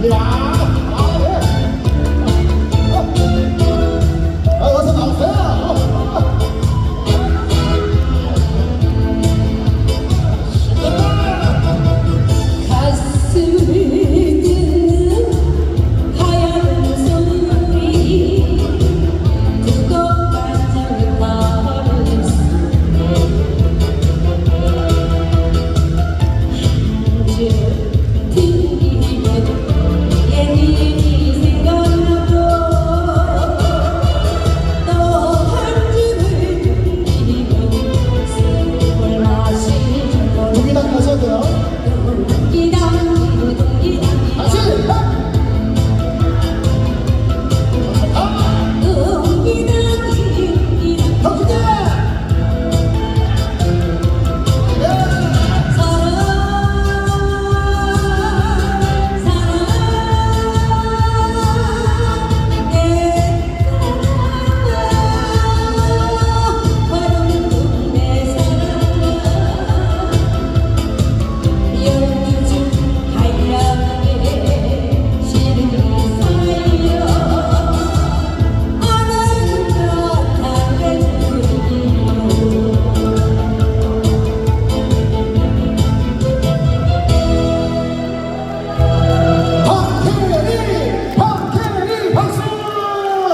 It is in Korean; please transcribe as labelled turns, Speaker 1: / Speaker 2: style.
Speaker 1: Yeah.
Speaker 2: 되나?